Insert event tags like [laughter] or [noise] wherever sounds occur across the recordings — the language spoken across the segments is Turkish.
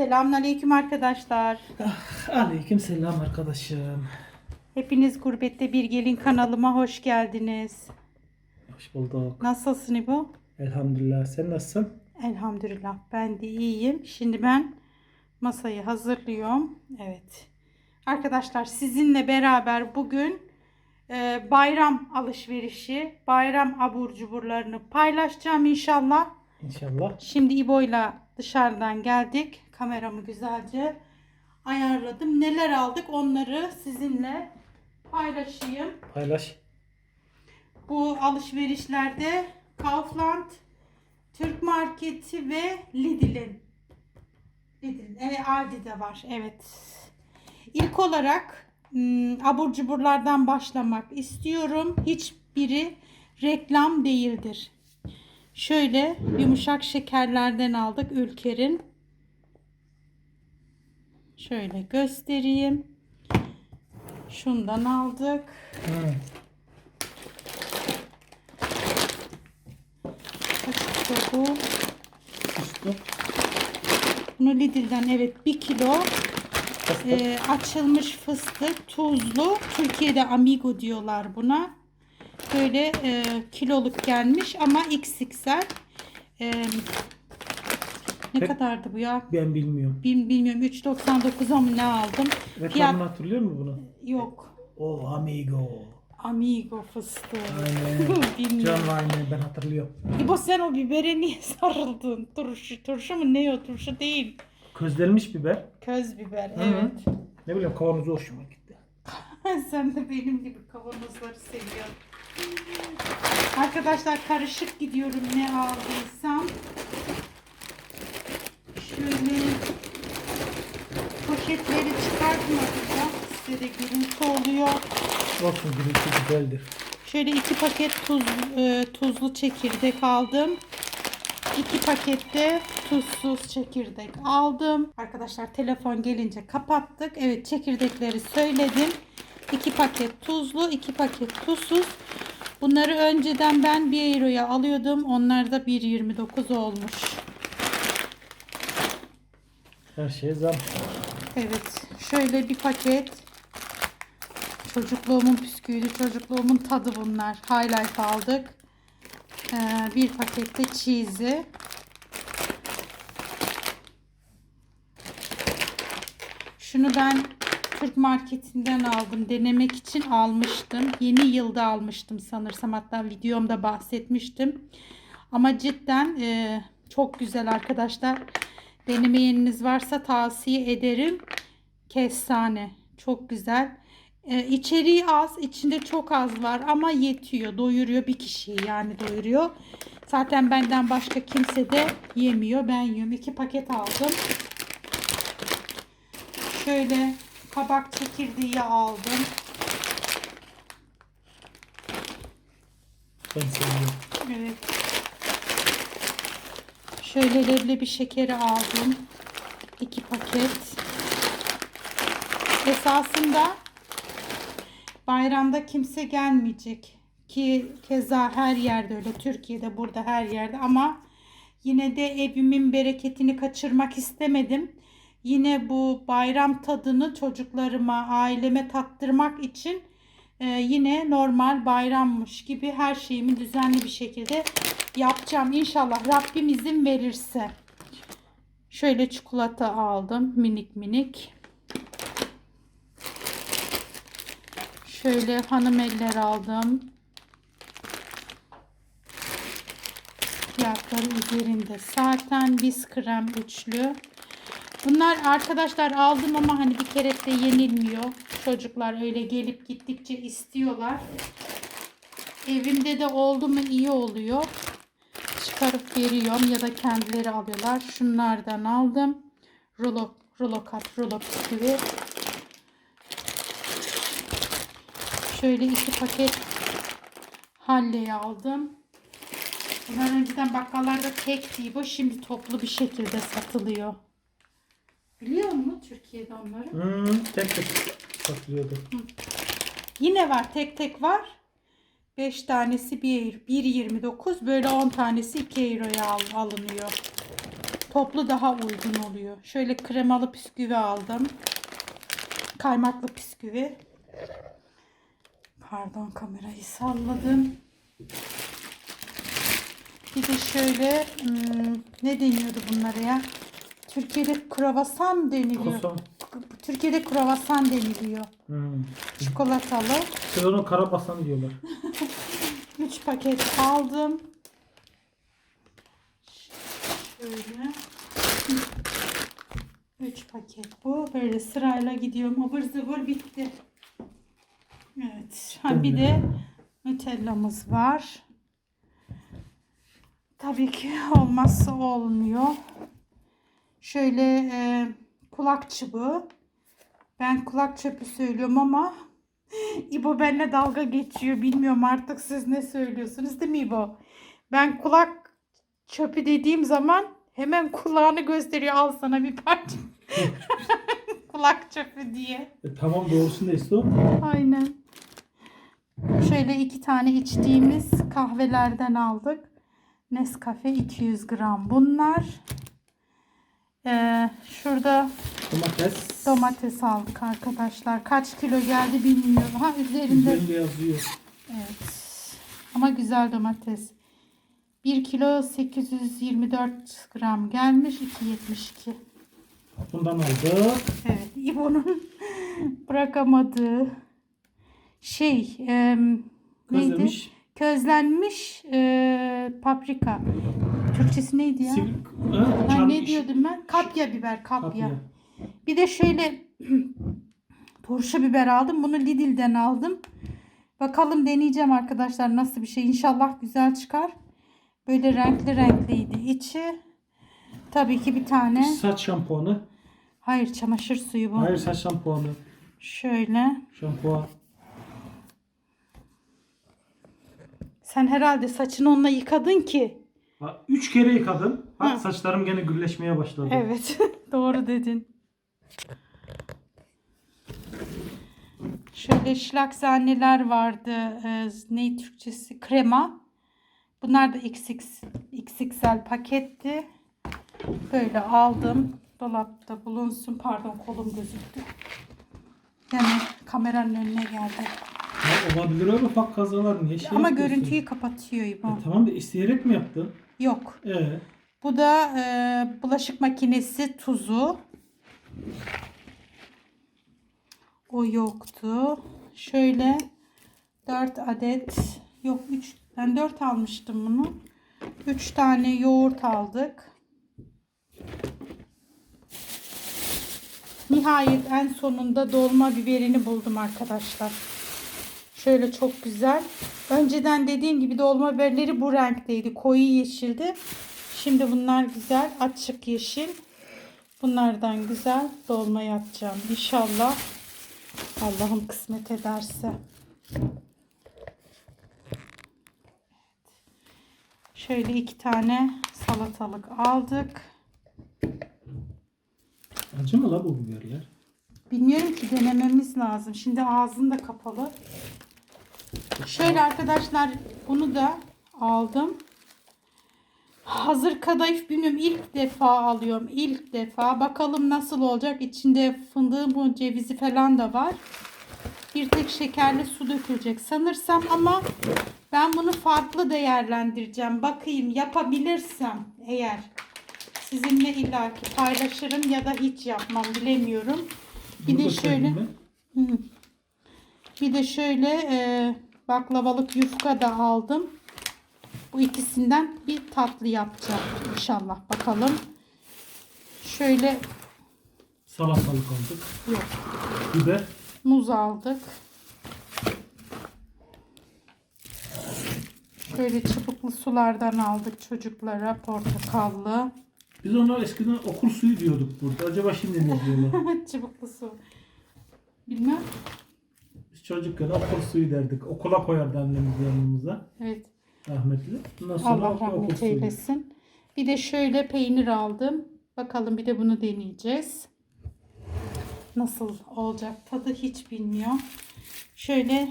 Selamünaleyküm arkadaşlar. Aleyküm selam arkadaşım. Hepiniz Gurbette Bir Gelin kanalıma hoş geldiniz. Hoş bulduk. Nasılsın İbo? Elhamdülillah. Sen nasılsın? Elhamdülillah ben de iyiyim. Şimdi ben masayı hazırlıyorum. Evet. Arkadaşlar sizinle beraber bugün e, bayram alışverişi, bayram abur cuburlarını paylaşacağım inşallah. İnşallah. Şimdi İbo'yla dışarıdan geldik. Kameramı güzelce ayarladım. Neler aldık onları sizinle paylaşayım. Paylaş. Bu alışverişlerde Kaufland, Türk Marketi ve Lidl'in. Lidl'in, evet Aldi'de var. Evet. İlk olarak hmm, abur cuburlardan başlamak istiyorum. Hiçbiri reklam değildir. Şöyle yumuşak şekerlerden aldık Ülker'in. Şöyle göstereyim. Şundan aldık. Hı. Kaç kilo bu? Üstü. Bunu Lidl'den evet 1 kilo e, açılmış fıstık tuzlu. Türkiye'de amigo diyorlar buna. Böyle e, kiloluk gelmiş ama XXL. E, ne Pek- kadardı bu ya? Ben bilmiyorum. Bil- bilmiyorum 3.99'a mı ne aldım? Fiyat Reklamını hatırlıyor musun bunu? yok. O amigo. Amigo fıstığı. Aynen. [laughs] Bilmiyorum. Can ben hatırlıyorum. İbo sen o bibere niye [laughs] sarıldın? Turşu, turşu mu ne o? Turşu değil. Közlenmiş biber. Köz biber. Hı. Evet. Ne bileyim kavanozu hoşuma gitti. [laughs] Sen de benim gibi kavanozları seviyorsun. Arkadaşlar karışık gidiyorum ne aldıysam. Şöyle poşetleri çıkartmadım da size de görüntü oluyor. Olsun gürültü güzeldir. Şöyle iki paket tuz, e, tuzlu çekirdek aldım. İki pakette tuzsuz çekirdek aldım. Arkadaşlar telefon gelince kapattık. Evet çekirdekleri söyledim. İki paket tuzlu, iki paket tuzsuz. Bunları önceden ben 1 euroya alıyordum. Onlar da 1.29 olmuş. Her şey zam. Evet. Şöyle bir paket. Çocukluğumun püsküydü. Çocukluğumun tadı bunlar. High Life aldık. Ee, bir pakette cheese'i. Şunu ben Türk marketinden aldım. Denemek için almıştım. Yeni yılda almıştım sanırsam. Hatta videomda bahsetmiştim. Ama cidden e, çok güzel arkadaşlar. Denemeyeniniz varsa tavsiye ederim. Kestane. Çok güzel. E, içeriği az. içinde çok az var ama yetiyor. Doyuruyor bir kişiyi yani doyuruyor. Zaten benden başka kimse de yemiyor. Ben yiyorum. İki paket aldım. Şöyle kabak çekirdeği aldım. Ben seviyorum. Evet. Şöyle leblebi şekeri aldım. İki paket. Esasında bayramda kimse gelmeyecek. Ki keza her yerde öyle. Türkiye'de burada her yerde ama yine de evimin bereketini kaçırmak istemedim. Yine bu bayram tadını çocuklarıma, aileme tattırmak için ee, yine normal bayrammış gibi her şeyimi düzenli bir şekilde yapacağım. İnşallah Rabbim izin verirse. Şöyle çikolata aldım. Minik minik. Şöyle hanım eller aldım. Fiyatları üzerinde. Zaten biz krem üçlü. Bunlar arkadaşlar aldım ama hani bir kere de yenilmiyor. Çocuklar öyle gelip gittikçe istiyorlar. Evimde de oldu mu iyi oluyor. Çıkarıp veriyorum ya da kendileri alıyorlar. Şunlardan aldım. Rulo, rulo kat, rulo bisküvi. Şöyle iki paket halleye aldım. Bunlar önceden bakkallarda tek bu. Şimdi toplu bir şekilde satılıyor. Biliyor musun Türkiye'de onları? Hmm, tek tek satılıyordu. Yine var tek tek var. 5 tanesi 1 1.29 böyle 10 tanesi 2 euroya al- alınıyor. Toplu daha uygun oluyor. Şöyle kremalı bisküvi aldım. Kaymaklı bisküvi. Pardon kamerayı salladım. Bir de şöyle hmm, ne deniyordu bunlara ya? Türkiye'de kruvasan deniliyor. Koson. Türkiye'de kruvasan deniliyor. Hmm. Çikolatalı. Siz ona karabasan diyorlar. [laughs] 3 paket aldım. Şöyle. 3 paket bu. Böyle sırayla gidiyorum. Abır zıvır bitti. Evet. Ha, bir de Nutella'mız var. Tabii ki olmazsa olmuyor. Şöyle e, kulak çubuğu. Ben kulak çöpü söylüyorum ama [laughs] İbo benimle dalga geçiyor. Bilmiyorum artık siz ne söylüyorsunuz değil mi İbo? Ben kulak çöpü dediğim zaman hemen kulağını gösteriyor. Al sana bir parça. [laughs] [laughs] kulak çöpü diye. E, tamam doğrusunu da iste o. Aynen. Şöyle iki tane içtiğimiz kahvelerden aldık. Nescafe 200 gram bunlar. Ee, şurada Domates. domates aldık arkadaşlar. Kaç kilo geldi bilmiyorum. Ha üzerinde Üzerinde yazıyor. Evet. Ama güzel domates. 1 kilo 824 gram gelmiş. 2.72. Bundan aldık. Evet. İbo'nun [laughs] bırakamadığı şey e, neydi? Közlemiş. Közlenmiş e, paprika. Türkçesi neydi ya? Sivil. Ha, ne diyordum ben? Kapya biber, kapya. Kapya. Bir de şöyle [clears throat] turşu biber aldım. Bunu Lidl'den aldım. Bakalım deneyeceğim arkadaşlar nasıl bir şey. İnşallah güzel çıkar. Böyle renkli renkliydi içi. Tabii ki bir tane. Saç şampuanı. Hayır çamaşır suyu bu. Hayır saç şampuanı. Şöyle. Şampuan. Sen herhalde saçını onunla yıkadın ki. Ha, Üç kere yıkadım. Bak Hı. saçlarım gene gürleşmeye başladı. Evet. [laughs] Doğru dedin. Şöyle şlakzaneler vardı. Ee, ne Türkçesi? Krema. Bunlar da XX, XXL paketti. Böyle aldım. Dolapta bulunsun. Pardon kolum gözüktü. Yani kameranın önüne geldi. Olabilir öyle ufak kazalar niye şey Ama yapıyorsun? görüntüyü kapatıyor İbo. E, tamam da isteyerek mi yaptın? Yok. Ee, Bu da e, bulaşık makinesi tuzu. O yoktu. Şöyle 4 adet yok 3 ben 4 almıştım bunu. 3 tane yoğurt aldık. Nihayet en sonunda dolma biberini buldum arkadaşlar. Şöyle çok güzel. Önceden dediğim gibi dolma biberleri bu renkteydi. Koyu yeşildi. Şimdi bunlar güzel. Açık yeşil. Bunlardan güzel dolma yapacağım. İnşallah Allah'ım kısmet ederse. Şöyle iki tane salatalık aldık. acı mı la bu biberler? Bilmiyorum ki denememiz lazım. Şimdi ağzım da kapalı. Şöyle arkadaşlar bunu da aldım. Hazır kadayıf bilmiyorum ilk defa alıyorum. İlk defa. Bakalım nasıl olacak. İçinde fındığı bu cevizi falan da var. Bir tek şekerli su dökülecek sanırsam ama ben bunu farklı değerlendireceğim. Bakayım yapabilirsem eğer sizinle illaki paylaşırım ya da hiç yapmam bilemiyorum. Bir Bunu de şöyle. Bir de şöyle e, baklavalık yufka da aldım. Bu ikisinden bir tatlı yapacağım inşallah. Bakalım. Şöyle Salatalık aldık. yok. Biber. Muz aldık. Şöyle çubuklu sulardan aldık çocuklara portakallı. Biz onlar eskiden okul suyu diyorduk burada. Acaba şimdi ne diyorlar? [laughs] çubuklu su. Bilmem. Çocukken okul suyu derdik. Okula koyardı annemiz yanımıza. Evet. Rahmetli. Ondan sonra Allah okul, rahmet suyu. eylesin. Bir de şöyle peynir aldım. Bakalım bir de bunu deneyeceğiz. Nasıl olacak tadı hiç bilmiyorum. Şöyle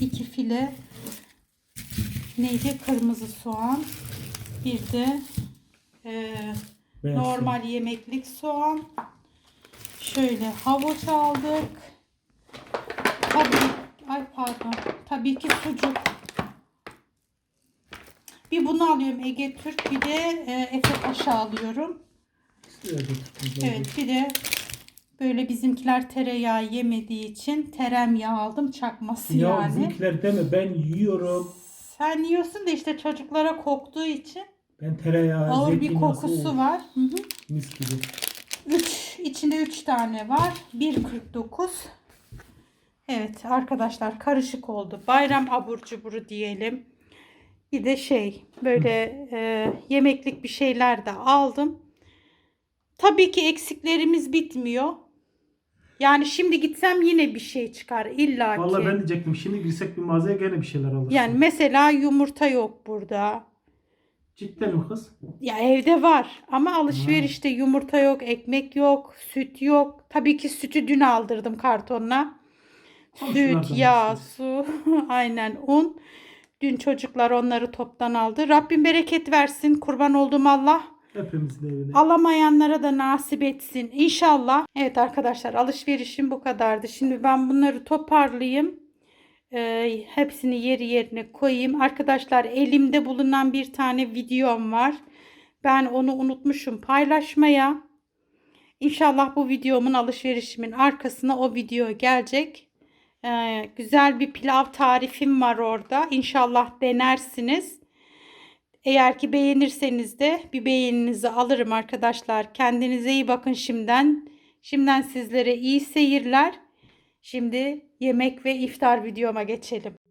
iki file neydi? Kırmızı soğan. Bir de Beyaz Normal yemeklik soğan. Şöyle havuç aldık. Tabii, ay pardon. Tabii ki sucuk. Bir bunu alıyorum Ege Türk, bir de e, Efe Paşa alıyorum. Evet, bir de böyle bizimkiler tereyağı yemediği için teremyağı aldım çakması Ya yani. bizimkiler deme ben yiyorum. Sen yiyorsun da işte çocuklara koktuğu için Ben tereyağı, ağır bir kokusu var. Hı hı. Mis gibi. 3 içinde 3 tane var. 1.49. Evet arkadaşlar karışık oldu. Bayram abur cuburu diyelim. Bir de şey böyle e, yemeklik bir şeyler de aldım. Tabii ki eksiklerimiz bitmiyor. Yani şimdi gitsem yine bir şey çıkar illa ki. Vallahi ben diyecektim şimdi girsek bir mağazaya gene bir şeyler alırsın. Yani mesela yumurta yok burada. Cidden mi kız? Ya evde var ama alışverişte yumurta yok, ekmek yok, süt yok. Tabii ki sütü dün aldırdım kartonla. Süt, yağ, su, [laughs] aynen un. Dün çocuklar onları toptan aldı. Rabbim bereket versin. Kurban olduğum Allah. Hepimizin evine. Alamayanlara da nasip etsin. İnşallah. Evet arkadaşlar alışverişim bu kadardı. Şimdi ben bunları toparlayayım. Ee, hepsini yeri yerine koyayım. Arkadaşlar elimde bulunan bir tane videom var. Ben onu unutmuşum paylaşmaya. İnşallah bu videomun alışverişimin arkasına o video gelecek. Ee, güzel bir pilav tarifim var orada. İnşallah denersiniz. Eğer ki beğenirseniz de bir beğeninizi alırım arkadaşlar. Kendinize iyi bakın şimdiden. Şimdiden sizlere iyi seyirler. Şimdi yemek ve iftar videoma geçelim.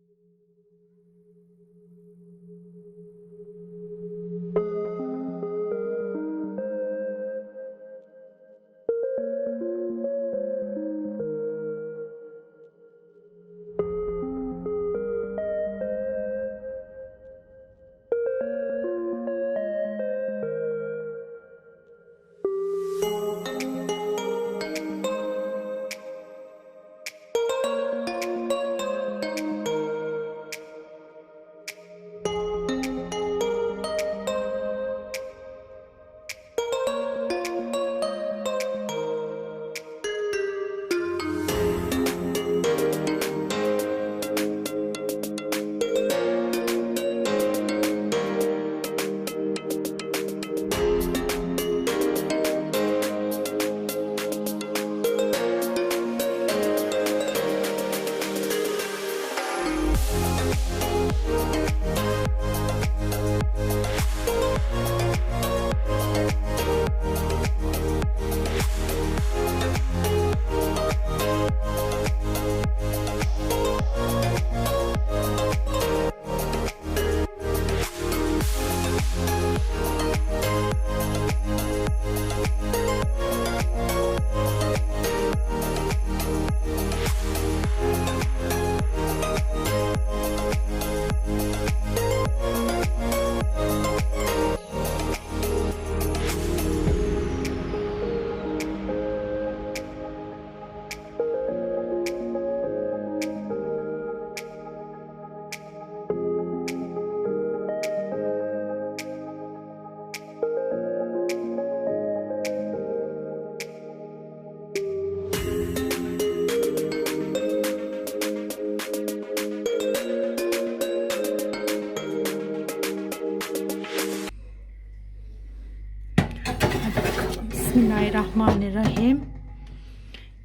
Bismillahirrahmanirrahim.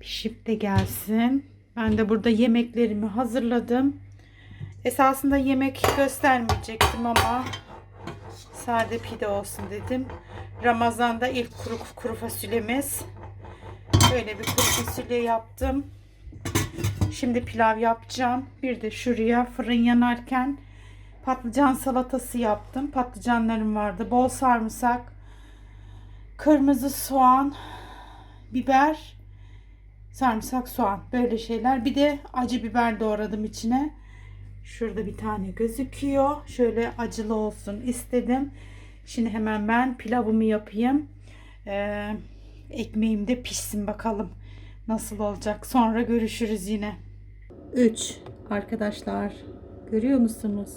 Pişip de gelsin. Ben de burada yemeklerimi hazırladım. Esasında yemek göstermeyecektim ama sade pide olsun dedim. Ramazan'da ilk kuru, kuru fasulyemiz. Böyle bir kuru fasulye yaptım. Şimdi pilav yapacağım. Bir de şuraya fırın yanarken patlıcan salatası yaptım. Patlıcanlarım vardı. Bol sarımsak, kırmızı soğan, biber, sarımsak, soğan böyle şeyler. Bir de acı biber doğradım içine. Şurada bir tane gözüküyor. Şöyle acılı olsun istedim. Şimdi hemen ben pilavımı yapayım. Ee, ekmeğim de pişsin bakalım nasıl olacak. Sonra görüşürüz yine. 3 arkadaşlar görüyor musunuz?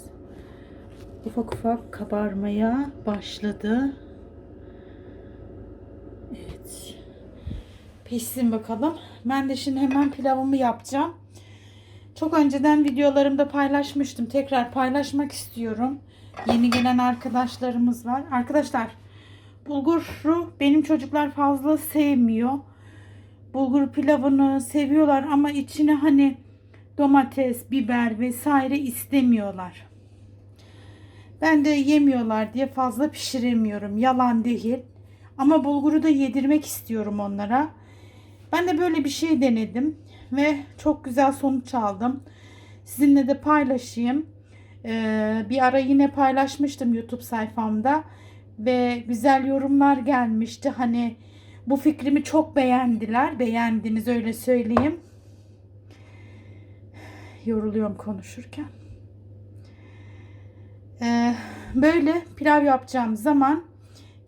Ufak ufak kabarmaya başladı. Evet. Pişsin bakalım. Ben de şimdi hemen pilavımı yapacağım. Çok önceden videolarımda paylaşmıştım. Tekrar paylaşmak istiyorum. Yeni gelen arkadaşlarımız var. Arkadaşlar bulguru benim çocuklar fazla sevmiyor. Bulgur pilavını seviyorlar ama içine hani domates, biber vesaire istemiyorlar. Ben de yemiyorlar diye fazla pişiremiyorum. Yalan değil. Ama bulguru da yedirmek istiyorum onlara. Ben de böyle bir şey denedim ve çok güzel sonuç aldım. Sizinle de paylaşayım. Ee, bir ara yine paylaşmıştım YouTube sayfamda ve güzel yorumlar gelmişti. Hani bu fikrimi çok beğendiler. Beğendiniz öyle söyleyeyim. Yoruluyorum konuşurken. Ee, böyle pilav yapacağım zaman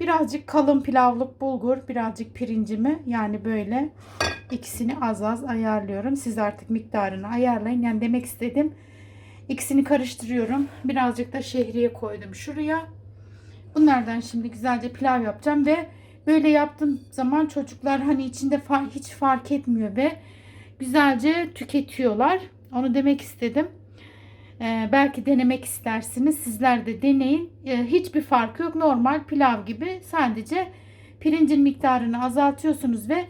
birazcık kalın pilavlık bulgur, birazcık pirincimi yani böyle ikisini az az ayarlıyorum. Siz artık miktarını ayarlayın. Yani demek istedim ikisini karıştırıyorum. Birazcık da şehriye koydum şuraya. Bunlardan şimdi güzelce pilav yapacağım ve böyle yaptığım zaman çocuklar hani içinde hiç fark etmiyor ve güzelce tüketiyorlar. Onu demek istedim. Ee, belki denemek istersiniz. Sizler de deneyin. Ee, hiçbir farkı yok. Normal pilav gibi. Sadece pirincin miktarını azaltıyorsunuz ve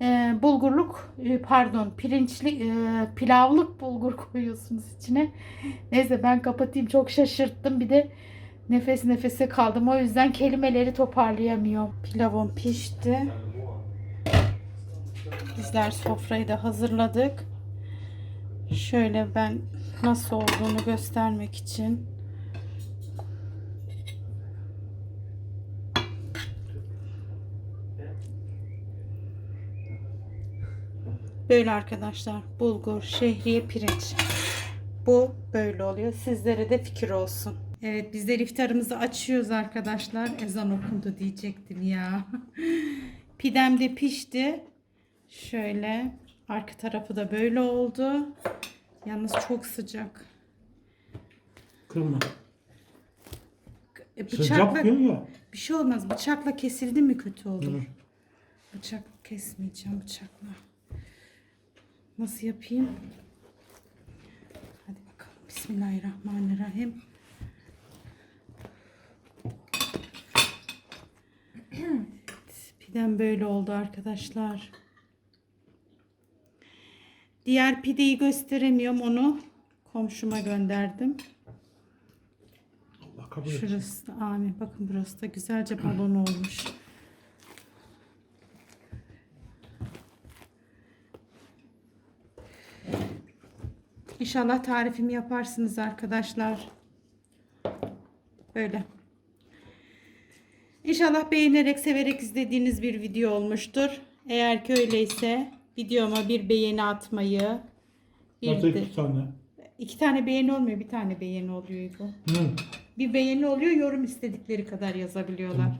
e, bulgurluk e, pardon pirinçli e, pilavlık bulgur [laughs] koyuyorsunuz içine. Neyse ben kapatayım. Çok şaşırttım. Bir de nefes nefese kaldım. O yüzden kelimeleri toparlayamıyorum. Pilavım pişti. Bizler sofrayı da hazırladık. Şöyle ben nasıl olduğunu göstermek için Böyle arkadaşlar bulgur, şehriye, pirinç. Bu böyle oluyor. Sizlere de fikir olsun. Evet bizler iftarımızı açıyoruz arkadaşlar. Ezan okundu diyecektim ya. [laughs] Pidem de pişti. Şöyle arka tarafı da böyle oldu. Yalnız çok sıcak. Kırma. E, Sıcak bıçakla diyor ya. bir şey olmaz. Bıçakla kesildi mi kötü olur. Dur. Bıçak kesmeyeceğim bıçakla. Nasıl yapayım? Hadi bakalım. Bismillahirrahmanirrahim. Evet, pidem böyle oldu arkadaşlar. Diğer pideyi gösteremiyorum. Onu komşuma gönderdim. Allah kabul etsin. Şurası da amin. Bakın burası da güzelce balon olmuş. İnşallah tarifimi yaparsınız arkadaşlar. Böyle. İnşallah beğenerek, severek izlediğiniz bir video olmuştur. Eğer ki öyleyse videoma bir beğeni atmayı, bir de, iki tane. iki tane beğeni olmuyor, bir tane beğeni oluyor bu. Hı. Bir beğeni oluyor, yorum istedikleri kadar yazabiliyorlar.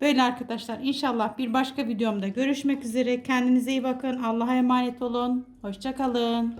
Böyle arkadaşlar inşallah bir başka videomda görüşmek üzere. Kendinize iyi bakın. Allah'a emanet olun. Hoşçakalın.